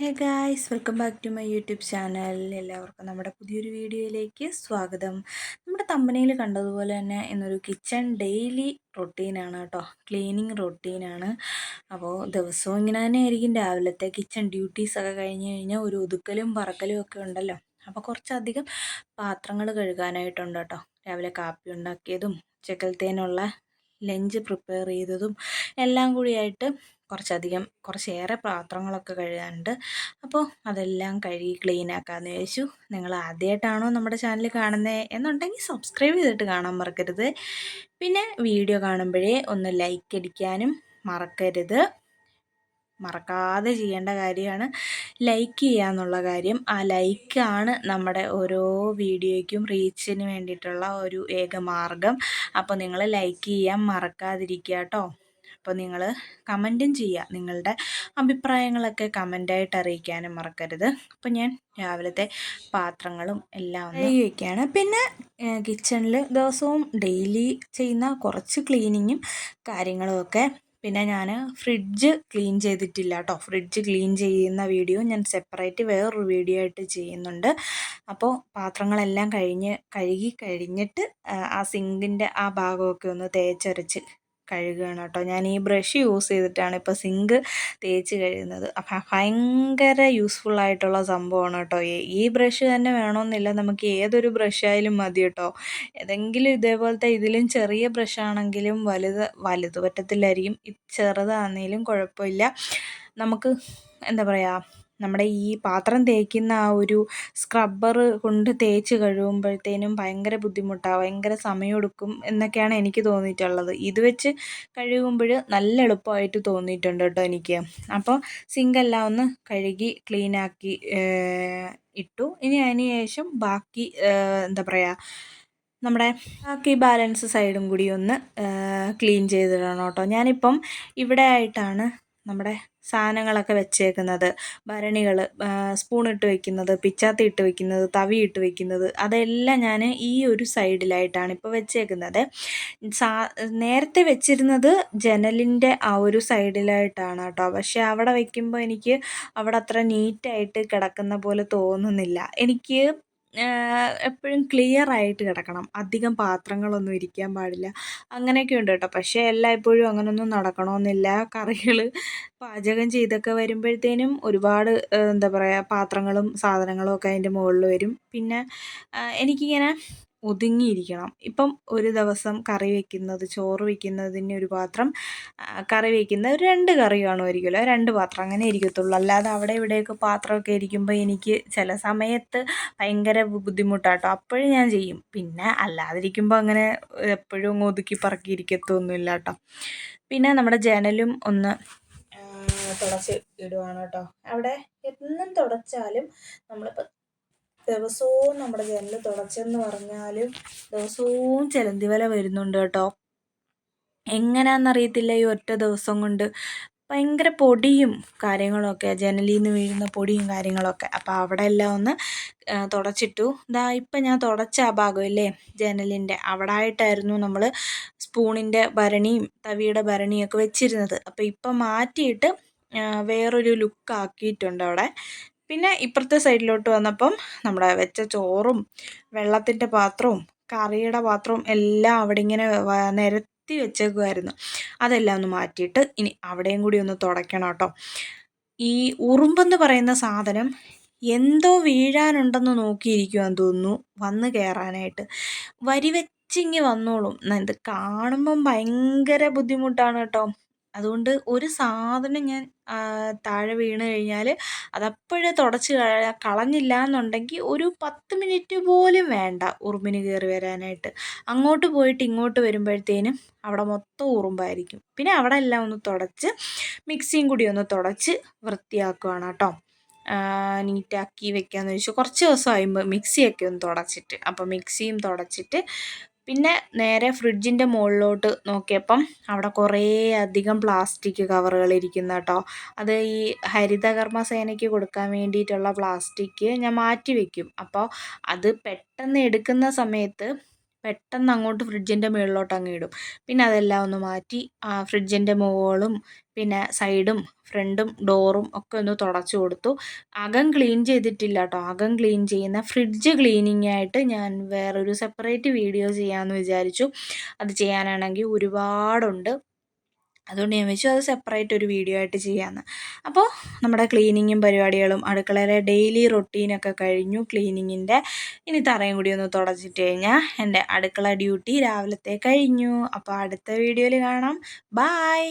Hey guys welcome back to my YouTube channel എല്ലാവർക്കും നമ്മുടെ പുതിയൊരു വീഡിയോയിലേക്ക് സ്വാഗതം. നമ്മുടെ തമ്പനയിൽ കണ്ടതുപോലെ തന്നെ ഇന്നൊരു കിച്ചൺ ഡെയിലി റൊട്ടീനാണ് കേട്ടോ. ക്ലീനിങ് റൊട്ടീനാണ് അപ്പോൾ ദിവസവും ഇങ്ങനെ തന്നെ ആയിരിക്കും രാവിലത്തെ കിച്ചൺ ഡ്യൂട്ടീസൊക്കെ കഴിഞ്ഞ് കഴിഞ്ഞാൽ ഒരു ഒതുക്കലും പറക്കലും ഒക്കെ ഉണ്ടല്ലോ. അപ്പോൾ കുറച്ചധികം പാത്രങ്ങൾ കഴുകാനായിട്ടുണ്ട് കേട്ടോ. രാവിലെ കാപ്പി ഉണ്ടാക്കിയതും ഉച്ചക്കലത്തേനുള്ള ലഞ്ച് പ്രിപ്പയർ ചെയ്തതും എല്ലാം കൂടിയായിട്ട് കുറച്ചധികം കുറച്ചേറെ പാത്രങ്ങളൊക്കെ കഴുകാനുണ്ട്. അപ്പോൾ അതെല്ലാം കഴുകി ക്ലീൻ ആക്കാമെന്ന് ചോദിച്ചു നിങ്ങൾ ആദ്യമായിട്ടാണോ നമ്മുടെ ചാനൽ കാണുന്നത് എന്നുണ്ടെങ്കിൽ സബ്സ്ക്രൈബ് ചെയ്തിട്ട് കാണാൻ മറക്കരുത്. പിന്നെ വീഡിയോ കാണുമ്പോഴേ ഒന്ന് ലൈക്ക് അടിക്കാനും മറക്കരുത്. മറക്കാതെ ചെയ്യേണ്ട കാര്യമാണ് ലൈക്ക് ചെയ്യാന്നുള്ള കാര്യം. ആ ലൈക്കാണ് നമ്മുടെ ഓരോ വീഡിയോയ്ക്കും റീച്ചിന് വേണ്ടിയിട്ടുള്ള ഒരു ഏക മാർഗം അപ്പോൾ നിങ്ങൾ ലൈക്ക് ചെയ്യാൻ മറക്കാതിരിക്കുക കേട്ടോ. അപ്പോൾ നിങ്ങൾ കമന്റും ചെയ്യുക നിങ്ങളുടെ അഭിപ്രായങ്ങളൊക്കെ കമന്റായിട്ട് അറിയിക്കാനും മറക്കരുത്. അപ്പോൾ ഞാൻ രാവിലത്തെ പാത്രങ്ങളും എല്ലാം ഉപയോഗിക്കുകയാണ് പിന്നെ കിച്ചണിൽ ദിവസവും ഡെയിലി ചെയ്യുന്ന കുറച്ച് ക്ലീനിങ്ങും കാര്യങ്ങളുമൊക്കെ പിന്നെ ഞാൻ ഫ്രിഡ്ജ് ക്ലീൻ ചെയ്തിട്ടില്ല കേട്ടോ ഫ്രിഡ്ജ് ക്ലീൻ ചെയ്യുന്ന വീഡിയോ ഞാൻ സെപ്പറേറ്റ് വേറൊരു വീഡിയോ ആയിട്ട് ചെയ്യുന്നുണ്ട്. അപ്പോൾ പാത്രങ്ങളെല്ലാം കഴിഞ്ഞ് കഴുകി കഴിഞ്ഞിട്ട് ആ സിങ്കിന്റെ ആ ഭാഗമൊക്കെ ഒന്ന് തേച്ചരച്ച് കഴുകുകയാണ് കേട്ടോ ഞാൻ ഈ ബ്രഷ് യൂസ് ചെയ്തിട്ടാണ് ഇപ്പോൾ സിങ്ക് തേച്ച് കഴുകുന്നത്. അപ്പം ഭയങ്കര യൂസ്ഫുൾ ആയിട്ടുള്ള സംഭവമാണ് കേട്ടോ ഈ ബ്രഷ് തന്നെ വേണമെന്നില്ല നമുക്ക് ഏതൊരു ബ്രഷ് ആയാലും മതി കേട്ടോ ഏതെങ്കിലും ഇതേപോലത്തെ ഇതിലും ചെറിയ ബ്രഷ് ആണെങ്കിലും വലുത് വലുത് പറ്റത്തില്ലായിരിക്കും ചെറുതാണെങ്കിലും കുഴപ്പമില്ല. നമുക്ക് എന്താ പറയുക നമ്മുടെ ഈ പാത്രം തേക്കുന്ന ആ ഒരു സ്ക്രബ്ബർ കൊണ്ട് തേച്ച് കഴുകുമ്പോഴത്തേനും ഭയങ്കര ബുദ്ധിമുട്ടാണ് ഭയങ്കര സമയമെടുക്കും എന്നൊക്കെയാണ് എനിക്ക് തോന്നിയിട്ടുള്ളത്. ഇത് വെച്ച് കഴുകുമ്പോൾ നല്ല എളുപ്പമായിട്ട് തോന്നിയിട്ടുണ്ട് കേട്ടോ എനിക്ക്. അപ്പോൾ സിങ്കെല്ലാം ഒന്ന് കഴുകി ക്ലീനാക്കി ഇട്ടു. ഇനി അതിന് ശേഷം ബാക്കി എന്താ പറയുക നമ്മുടെ ബാക്കി ബാലൻസ് സൈഡും കൂടി ഒന്ന് ക്ലീൻ ചെയ്തിടണം കേട്ടോ. ഞാനിപ്പം ഇവിടെ ആയിട്ടാണ് നമ്മുടെ സാധനങ്ങളൊക്കെ വെച്ചേക്കുന്നത്. ഭരണികൾ സ്പൂൺ ഇട്ട് വെക്കുന്നത് പിച്ചാത്തി ഇട്ട് വെക്കുന്നത് തവി ഇട്ട് വെക്കുന്നത് അതെല്ലാം ഞാൻ ഈ ഒരു സൈഡിലായിട്ടാണ് ഇപ്പോൾ വെച്ചേക്കുന്നത്. സാ നേരത്തെ വെച്ചിരുന്നത് ജനലിന്റെ ആ ഒരു സൈഡിലായിട്ടാണ് കേട്ടോ. പക്ഷേ അവിടെ വയ്ക്കുമ്പോൾ എനിക്ക് അവിടെ അത്ര നീറ്റായിട്ട് കിടക്കുന്ന പോലെ തോന്നുന്നില്ല. എനിക്ക് എപ്പോഴും ക്ലിയർ ആയിട്ട് കിടക്കണം. അധികം പാത്രങ്ങളൊന്നും ഇരിക്കാൻ പാടില്ല. അങ്ങനെയൊക്കെ ഉണ്ട് കേട്ടോ. പക്ഷേ എല്ലായ്പ്പോഴും അങ്ങനെയൊന്നും നടക്കണമെന്നില്ല കറികൾ പാചകം ചെയ്തൊക്കെ വരുമ്പോഴത്തേനും ഒരുപാട് എന്താ പറയുക പാത്രങ്ങളും സാധനങ്ങളും ഒക്കെ അതിന്റെ മുകളിൽ വരും. പിന്നെ എനിക്കിങ്ങനെ ഒതുങ്ങിയിരിക്കണം. ഇപ്പം ഒരു ദിവസം കറി വയ്ക്കുന്നത് ചോറ് വയ്ക്കുന്നതിന് ഒരു പാത്രം കറി വയ്ക്കുന്ന ഒരു രണ്ട് കറി കാണുമായിരിക്കുമല്ലോ രണ്ട് പാത്രം അങ്ങനെ ഇരിക്കത്തുള്ളൂ. അല്ലാതെ അവിടെ ഇവിടെയൊക്കെ പാത്രമൊക്കെ ഇരിക്കുമ്പോൾ എനിക്ക് ചില സമയത്ത് ഭയങ്കര ബുദ്ധിമുട്ടാട്ടോ. അപ്പോഴും ഞാൻ ചെയ്യും. പിന്നെ അല്ലാതിരിക്കുമ്പോൾ അങ്ങനെ എപ്പോഴും ഒതുക്കി പറക്കി ഇരിക്കത്തൊന്നുമില്ല കേട്ടോ പിന്നെ നമ്മുടെ ജനലും ഒന്ന് തുടച്ച് ഇടുവാണ് കേട്ടോ അവിടെ എന്നും തുടച്ചാലും നമ്മളിപ്പോൾ ദിവസവും നമ്മുടെ ജനൽ തുടച്ചെന്ന് പറഞ്ഞാലും ദിവസവും ചിലന്തി വല വരുന്നുണ്ട് കേട്ടോ. എങ്ങനെയാണെന്നറിയത്തില്ല ഈ ഒറ്റ ദിവസം കൊണ്ട്. ഭയങ്കര പൊടിയും കാര്യങ്ങളൊക്കെ ജനലിൽ നിന്ന് വീഴുന്ന പൊടിയും കാര്യങ്ങളൊക്കെ. അപ്പോൾ അവിടെ എല്ലാം ഒന്ന് തുടച്ചിട്ടു. ഇതാ ഇപ്പം ഞാൻ തുടച്ച ആ ഭാഗമില്ലേ? ജനലിന്റെ അവിടെ ആയിട്ടായിരുന്നു നമ്മൾ സ്പൂണിന്റെ ഭരണിയും തവിയുടെ ഭരണിയും ഒക്കെ വെച്ചിരുന്നത്. അപ്പോൾ ഇപ്പം മാറ്റിയിട്ട് വേറൊരു ലുക്ക് ആക്കിയിട്ടുണ്ട് അവിടെ. പിന്നെ ഇപ്പുറത്തെ സൈഡിലോട്ട് വന്നപ്പം നമ്മുടെ വെച്ച ചോറും വെള്ളത്തിന്റെ പാത്രവും കറിയുടെ പാത്രവും എല്ലാം അവിടെ ഇങ്ങനെ നിരത്തി വെച്ചേക്കുമായിരുന്നു അതെല്ലാം ഒന്ന് മാറ്റിയിട്ട് ഇനി അവിടെയും കൂടി ഒന്ന് തുടയ്ക്കണം കേട്ടോ. ഈ ഉറുമ്പെന്ന് പറയുന്ന സാധനം എന്തോ വീഴാനുണ്ടെന്ന് നോക്കിയിരിക്കുവാൻ തോന്നുന്നു വന്ന് കയറാനായിട്ട് വരി വെച്ചിങ്ങി വന്നോളും. ഇത് കാണുമ്പം ഭയങ്കര ബുദ്ധിമുട്ടാണ് കേട്ടോ. അതുകൊണ്ട് ഒരു സാധനം ഞാൻ താഴെ വീണ് കഴിഞ്ഞാൽ അതപ്പോഴേ തുടച്ച് കളഞ്ഞില്ല എന്നുണ്ടെങ്കിൽ ഒരു പത്ത് മിനിറ്റ് പോലും വേണ്ട ഉറുമ്പിന് കയറി വരാനായിട്ട്. അങ്ങോട്ട് പോയിട്ട് ഇങ്ങോട്ട് വരുമ്പോഴത്തേനും അവിടെ മൊത്തം ഉറുമ്പായിരിക്കും. പിന്നെ അവിടെ എല്ലാം ഒന്ന് തുടച്ച് മിക്സിയും കൂടി ഒന്ന് തുടച്ച് വൃത്തിയാക്കുകയാണ് കേട്ടോ നീറ്റാക്കി വെക്കാമെന്ന് ചോദിച്ചാൽ കുറച്ച് ദിവസം ആകുമ്പോൾ മിക്സിയൊക്കെ ഒന്ന് തുടച്ചിട്ട് അപ്പോൾ മിക്സിയും തുടച്ചിട്ട് പിന്നെ നേരെ ഫ്രിഡ്ജിന്റെ മുകളിലോട്ട് നോക്കിയപ്പം അവിടെ കുറേ അധികം പ്ലാസ്റ്റിക് കവറുകൾ ഇരിക്കുന്ന കേട്ടോ. അത് ഈ ഹരിതകർമ്മ സേനയ്ക്ക് കൊടുക്കാൻ വേണ്ടിയിട്ടുള്ള പ്ലാസ്റ്റിക് ഞാൻ മാറ്റി വയ്ക്കും അപ്പോൾ അത് പെട്ടെന്ന് എടുക്കുന്ന സമയത്ത് പെട്ടെന്ന് അങ്ങോട്ട് ഫ്രിഡ്ജിന്റെ മുകളിലോട്ട് അങ്ങ് ഇടും. പിന്നെ അതെല്ലാം ഒന്ന് മാറ്റി ആ ഫ്രിഡ്ജിന്റെ മുകളും പിന്നെ സൈഡും ഫ്രണ്ടും ഡോറും ഒക്കെ ഒന്ന് തുടച്ചു കൊടുത്തു. അകം ക്ലീൻ ചെയ്തിട്ടില്ല കേട്ടോ. അകം ക്ലീൻ ചെയ്യുന്ന ഫ്രിഡ്ജ് ക്ലീനിങ് ആയിട്ട് ഞാൻ വേറൊരു സെപ്പറേറ്റ് വീഡിയോ ചെയ്യാമെന്ന് വിചാരിച്ചു. അത് ചെയ്യാനാണെങ്കിൽ ഒരുപാടുണ്ട്. അതുകൊണ്ട് ഞാൻ വെച്ചു അത് സെപ്പറേറ്റ് ഒരു വീഡിയോ ആയിട്ട് ചെയ്യാമെന്ന് അപ്പോൾ നമ്മുടെ ക്ലീനിങ്ങും പരിപാടികളും അടുക്കളയിലെ ഡെയിലി റൊട്ടീനൊക്കെ കഴിഞ്ഞു ക്ലീനിങ്ങിന്റെ ഇനി തറയും കൂടി ഒന്ന് തുടച്ചിട്ട് കഴിഞ്ഞാൽ എന്റെ അടുക്കള ഡ്യൂട്ടി രാവിലത്തെ കഴിഞ്ഞു. അപ്പോൾ അടുത്ത വീഡിയോയിൽ കാണാം. ബായ്